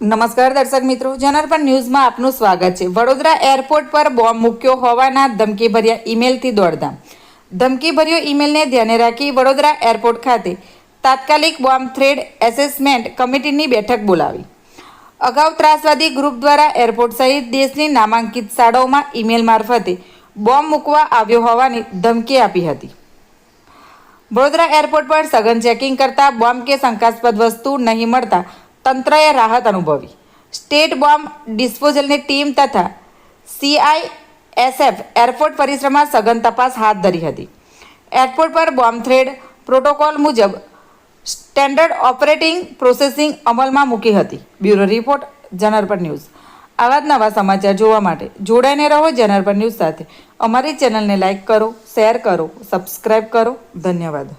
નમસ્કાર દર્શક મિત્રો, જનાર્પણ ન્યૂઝમાં આપનું સ્વાગત છે. વડોદરા એરપોર્ટ પર બોમ્બ મૂક્યો હોવાના ધમકીભર્યા ઈમેલથી દોડધામ. ધમકીભર્યો ઈમેલને ધ્યાને રાખી વડોદરા એરપોર્ટ ખાતે તાત્કાલિક બોમ્બ થ્રેડ એસેસમેન્ટ કમિટીની બેઠક બોલાવી. અગાઉ ત્રાસવાદી ગ્રુપ દ્વારા એરપોર્ટ સહિત દેશની નામાંકિત શાળાઓમાં ઈમેલ મારફતે બોમ્બ મૂકવા આવ્યો હોવાની ધમકી આપી હતી. વડોદરા એરપોર્ટ પર સઘન ચેકિંગ કરતા બોમ્બ કે શંકાસ્પદ વસ્તુ નહીં મળતા તંત્રએ રાહત અનુભવી. સ્ટેટ બોમ્બ ડિસ્પોઝલની ટીમ તથા સીઆઈએસએફ એરપોર્ટ પરિસરમાં સઘન તપાસ હાથ ધરી હતી. એરપોર્ટ પર બોમ્બ થ્રેડ પ્રોટોકોલ મુજબ સ્ટેન્ડર્ડ ઓપરેટિંગ પ્રોસેસિંગ અમલમાં મૂકી હતી. બ્યુરો રિપોર્ટ જનરપર ન્યૂઝ. આવા જ નવા સમાચાર જોવા માટે જોડાઈને રહો જનરપર ન્યૂઝ સાથે. અમારી ચેનલને લાઇક કરો, શેર કરો સબસ્ક્રાઈબ કરો. ધન્યવાદ.